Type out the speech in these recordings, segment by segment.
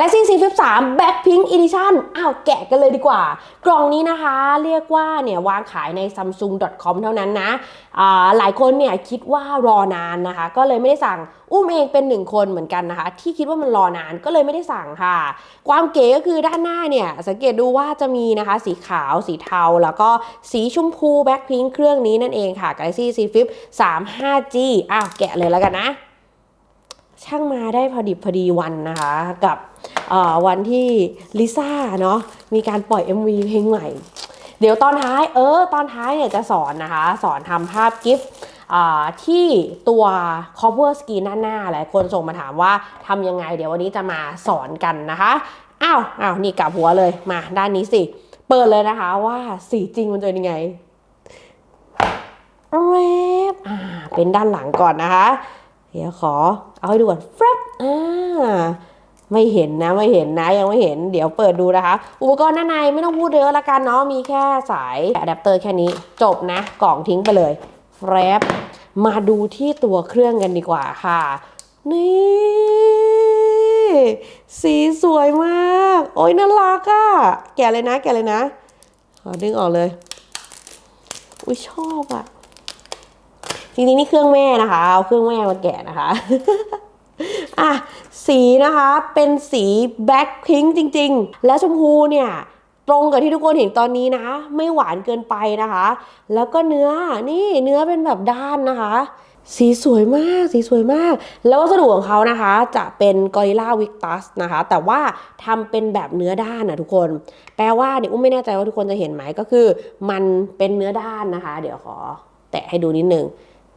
Galaxy C Flip 3 Blackpink Edition อ้าวแกะกันเลยดีกว่า กล่องนี้นะคะเรียกว่าเนี่ยวางขายใน samsung.com เท่านั้นนะอ่าหลายคนเนี่ยคิดว่ารอนานนะคะ ก็เลยไม่ได้สั่งอุ้มเองเป็นหนึ่งคนเหมือนกันนะคะ ที่คิดว่ามันรอนานก็เลยไม่ได้สั่งค่ะ ความเก๋ก็คือด้านหน้าเนี่ย สังเกตดูว่าจะมีนะคะ สีขาว สีเทา แล้วก็สีชมพูแบ็คพิงเครื่องนี้นั่นเองค่ะ Galaxy C Flip 3 5G อ้าวแกะเลยแล้วกันนะ ช่างมาได้พอดิบพอดีวันนะคะกับ วันที่ลิซ่าเนาะมีการปล่อย MV เพลงใหม่ เดี๋ยวตอนท้ายเออตอนท้ายเนี่ยจะสอนนะคะ สอนทำภาพกิฟต์ที่ตัว cover screen ด้าหน้าหลายคนส่งมาถามว่าทำยังไง เดี๋ยววันนี้จะมาสอนกันนะคะอ้าวอ้าวนี่กลับหัวเลยมาด้านนี้สิ เปิดเลยนะคะว่าสีจริงมันจะเป็นยังไงเรฟอ่าเป็นด้านหลังก่อนนะคะ เดี๋ยวขอเอาให้ดูก่อนแฟบอ่า ไม่เห็นนะไม่เห็นนะยังไม่เห็นเดี๋ยวเปิดดูนะคะ อุปกรณ์ด้านในไม่ต้องพูดเยอะละกันเนาะมีแค่สายอะแดปเตอร์แค่นี้จบนะ กล่องทิ้งไปเลยแฟบมาดูที่ตัวเครื่องกันดีกว่าค่ะ นี่ สีสวยมาก โอ้ยน่ารักอะแกะเลยนะ แกะเลยนะขอดึงออกเลย อุ้ยชอบอะจริงๆนี่เครื่องแม่นะคะเอาเครื่องแม่มาแกะนะคะ อะสีนะคะเป็นสีแบ็คพิงจริง ๆ แล้วชมพูเนี่ยตรงกับที่ทุกคนเห็นตอนนี้นะ ไม่หวานเกินไปนะคะ แล้วก็เนื้อนี่เนื้อเป็นแบบด้านนะคะ สีสวยมาก สีสวยมาก แล้ววัสดุของเขานะคะ จะเป็นกอริล่าวิกตัสนะคะ แต่ว่าทำเป็นแบบเนื้อด้านนะทุกคน แปลว่าเดี๋ยวอุ้มไม่แน่ใจว่าทุกคนจะเห็นไหมก็คือ มันเป็นเนื้อด้านนะคะ เดี๋ยวขอ แตะให้ดูนิดนึง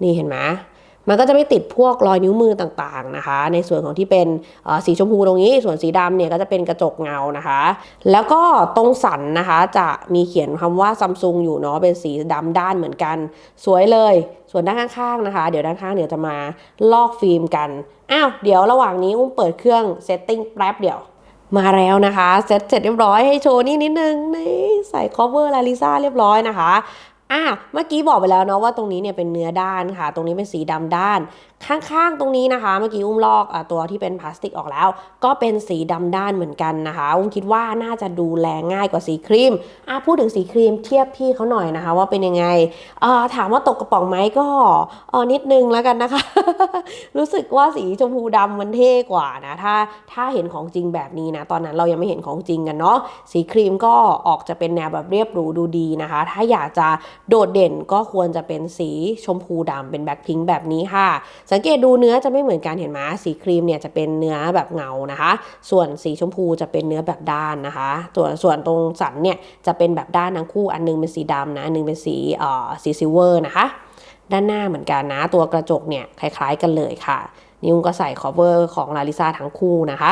นี่เห็นไหม มันก็จะไม่ติดพวกรอยนิ้วมือต่างๆนะคะ ในส่วนของที่เป็นสีชมพูตรงนี้ ส่วนสีดำเนี่ยก็จะเป็นกระจกเงานะคะ แล้วก็ตรงสันนะคะจะมีเขียนคำว่าซัมซุงอยู่เนาะเป็นสีดำด้านเหมือนกัน สวยเลย ส่วนด้านข้างๆนะคะ เดี๋ยวด้านข้างเดี๋ยวจะมาลอกฟิล์มกัน อ้าวเดี๋ยวระหว่างนี้อุ้มเปิดเครื่องเซตติ้งแป๊บเดี๋ยวมาแล้วนะคะเสร็จเสร็จเรียบร้อยให้โชว์นี่นิดนึงนี่ใส่ cover ลาลิซ่าเรียบร้อยนะคะ อะเมื่อกี้บอกไปแล้วเนาะว่าตรงนี้เนี่ยเป็นเนื้อด้านค่ะ ตรงนี้เป็นสีดำด้าน ข้างๆ ตรงนี้นะคะ เมื่อกี้อุ้มลอกอตัวที่เป็นพลาสติกออกแล้ว ก็เป็นสีดำด้านเหมือนกันนะคะอุ้มคิดว่าน่าจะดูแลง่ายกว่าสีครีมอะพูดถึงสีครีมเทียบพี่เขาหน่อยนะคะ ว่าเป็นยังไงเอ่อถามว่าตกกระป๋องไหมก็เออนิดนึงแล้วกันนะคะ รู้สึกว่าสีชมพูดำมันเท่กว่านะถ้าถ้าเห็นของจริงแบบนี้นะตอนนั้นเรายังไม่เห็นของจริงกันเนาะสีครีมก็ออกจะเป็นแนวแบบเรียบหรูดูดีนะคะ ถ้าอยากจะโดดเด่นก็ควรจะเป็นสีชมพูดำเป็นแบ็คพิงค์แบบนี้ค่ะสังเกตดูเนื้อจะไม่เหมือนกันเห็นไหมสีครีมเนี่ยจะเป็นเนื้อแบบเงานะคะ ส่วนสีชมพูจะเป็นเนื้อแบบด้านนะคะ ส่วนส่วนตรงสันเนี่ยจะเป็นแบบด้านทั้งคู่อันนึงเป็นสีดำนะอันนึงเป็นสีเอ่อสีซิลเวอร์นะคะ ด้านหน้าเหมือนกันนะ ตัวกระจกเนี่ยคล้ายๆกันเลยค่ะนิวก็ใส่ cover ของลาลิซาทั้งคู่นะคะ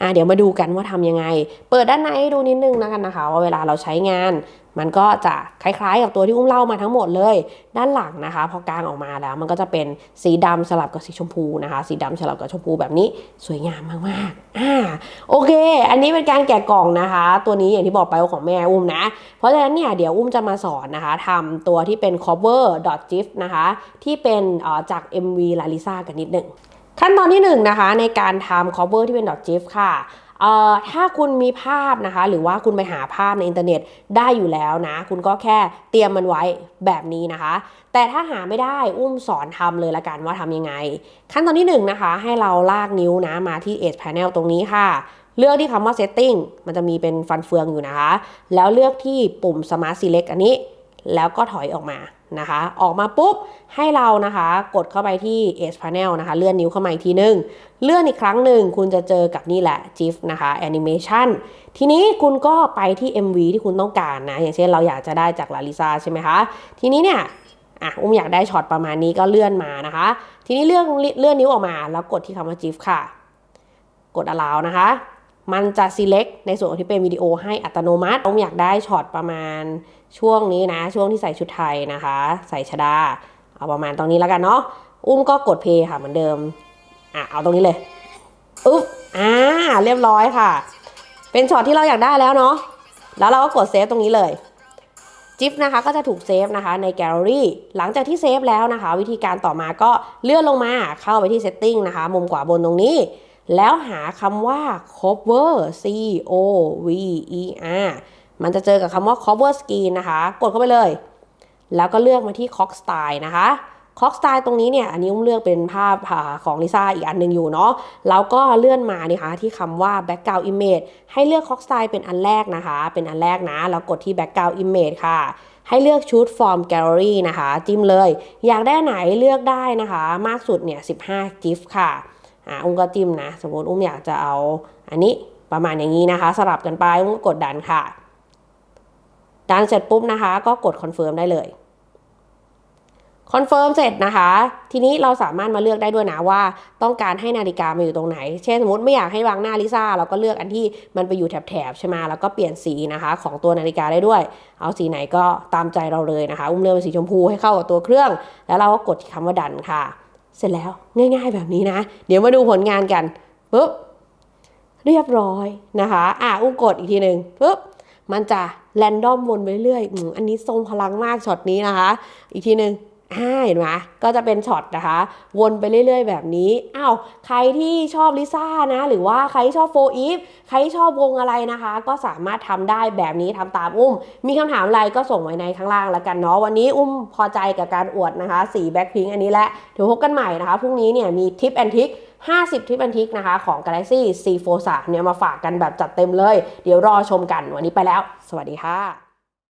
อะเดี๋ยวมาดูกันว่าทำยังไง เปิดด้านในให้ดูนิดนึงนะกันนะคะ ว่าเวลาเราใช้งาน มันก็จะคล้ายๆ กับตัวที่อุ้มเล่ามาทั้งหมดเลย ด้านหลังนะคะ พอกลางออกมาแล้วมันก็จะเป็นสีดำสลับกับสีชมพูนะคะ สีดำสลับกับชมพูแบบนี้สวยงามมากๆอ่าโอเค อันนี้เป็นการแกะกล่องนะคะ ตัวนี้อย่างที่บอกไปว่าของแม่อุ้มนะ เพราะฉะนั้นเนี่ยเดี๋ยวอุ้มจะมาสอนนะคะทำตัวที่เป็น cover gif นะคะ ที่เป็นจาก MV ลาลิซากันนิดหนึ่งขั้นตอนที่1นงนะคะในการทำ cover ที่เป็น .gif ค่ะ เอ่อถ้าคุณมีภาพนะคะ หรือว่าคุณไปหาภาพในอินเทอร์เน็ตได้อยู่แล้วนะ คุณก็แค่เตรียมมันไว้แบบนี้นะคะ แต่ถ้าหาไม่ได้อุ้มสอนทำเลยละกันว่าทำยังไง ขั้นตอนที่1นงนะคะ ให้เราลากนิ้วนะมาที่ Edge Panel ตรงนี้ค่ะเลือกที่คำว่า Setting มันจะมีเป็นฟันเฟืองอยู่นะคะ แล้วเลือกที่ปุ่ม Smart Select อันนี้ แล้วก็ถอยออกมานะคะ ออกมาปุ๊บให้เรานะคะ กดเข้าไปที่ Edge Panel นะคะ เลื่อนนิ้วเข้ามาอีกทีนึง เลื่อนอีกครั้งหนึ่งคุณจะเจอกับนี่แหละ GIF นะคะ Animation ทีนี้คุณก็ไปที่ MV ที่คุณต้องการนะ อย่างเช่นเราอยากจะได้จากลาลิซาใช่ไหมคะ ทีนี้เนี่ยอะอุ้มอยากได้ช็อตประมาณนี้ก็เลื่อนมานะคะ ทีนี้เลื่อนเลื่อนนิ้วออกมา แล้วกดที่คำว่า GIF ค่ะ กด allow นะคะ มันจะ select ในส่วนที่เป็นวิดีโอให้อัตโนมัติผมอยากได้ช็อตประมาณช่วงนี้นะ ช่วงที่ใส่ชุดไทยนะคะ ใส่ชดา เอาประมาณตรงนี้แล้วกันเนาะ อุ้มก็กดเพย์ค่ะเหมือนเดิม อะ เอาตรงนี้เลย อุ๊บ อ่า เรียบร้อยค่ะ เป็นช็อตที่เราอยากได้แล้วเนาะ แล้วเราก็กดเซฟตรงนี้เลยจิฟนะคะก็จะถูกเซฟนะคะในแกลเลอรี่หลังจากที่เซฟแล้วนะคะ วิธีการต่อมาก็เลื่อนลงมาเข้าไปที่ Setting นะคะ มุมขวาบนตรงนี้ แล้วหาคำว่า cover c o v e r มันจะเจอกับคำว่า cover screen นะคะ กดเข้าไปเลย แล้วก็เลือกมาที่ Cox Style นะคะ Cox Style ตรงนี้เนี่ย อันนี้อุ้มเลือกเป็นภาพอ่าของลิซ่าอีกอันหนึ่งอยู่เนาะ แล้วก็เลื่อนมานี่คะที่คำว่า background image ให้เลือก Cox Style เป็นอันแรกนะคะ เป็นอันแรกนะ แล้วกดที่ background image ค่ะ ให้เลือกชุด form gallery นะคะ จิ้มเลย อยากได้ไหนเลือกได้นะคะ มากสุดเนี่ย 15 GIF ค่ะ อ่าอุ้มก็จิ้มนะ สมมติอุ้มอยากจะเอาอันนี้ประมาณอย่างนี้นะคะ สลับกันไปอุ้มก็กดดันค่ะ ดันเสร็จปุ๊บนะคะ ก็กดคอนเฟิร์มได้เลยคอนเฟิร์มเสร็จนะคะ ทีนี้เราสามารถมาเลือกได้ด้วยนะว่าต้องการให้นาฬิกามาอยู่ตรงไหน เช่นสมมติไม่อยากให้วางหน้าลิซ่าเราก็เลือกอันที่มันไปอยู่แถบๆใช่ไหมแล้วก็เปลี่ยนสีนะคะ ของตัวนาฬิกาได้ด้วย เอาสีไหนก็ตามใจเราเลยนะคะ อุ้มเลือกเป็นสีชมพูให้เข้ากับตัวเครื่อง แล้วเราก็กดที่คำว่าดันค่ะ เสร็จแล้วง่าย ๆ แบบนี้นะ เดี๋ยวมาดูผลงานกันปุ๊บเรียบร้อยนะคะอะอุ้งกดอีกทีหนึ่งปุ๊บมันจะแรนดอมวนไปเรื่อยอันนี้ทรงพลังมากช็อตนี้นะคะ อีกทีหนึ่ง อ่าเห็นไหมก็จะเป็นช็อตนะคะ วนไปเรื่อยๆ แบบนี้อ้าวใครที่ชอบลิซ่านะ หรือว่าใครที่ชอบโฟอีฟใครที่ชอบวงอะไรนะคะ ก็สามารถทำได้แบบนี้ทำตามอุ้ม มีคำถามอะไรก็ส่งไว้ในข้างล่างแล้วกันเนาะวันนี้อุ้มพอใจกับการอวดนะคะ สีแบ็คพิงอันนี้แหละเดี๋ยวพบกันใหม่นะคะพรุ่งนี้เนี่ยมีทิปแอนทิก50 ทิปแอนทิกนะคะของ Galaxy C43 เนี่ยมาฝากกันแบบจัดเต็มเลย เดี๋ยวรอชมกันวันนี้ไปแล้ว สวัสดีค่ะ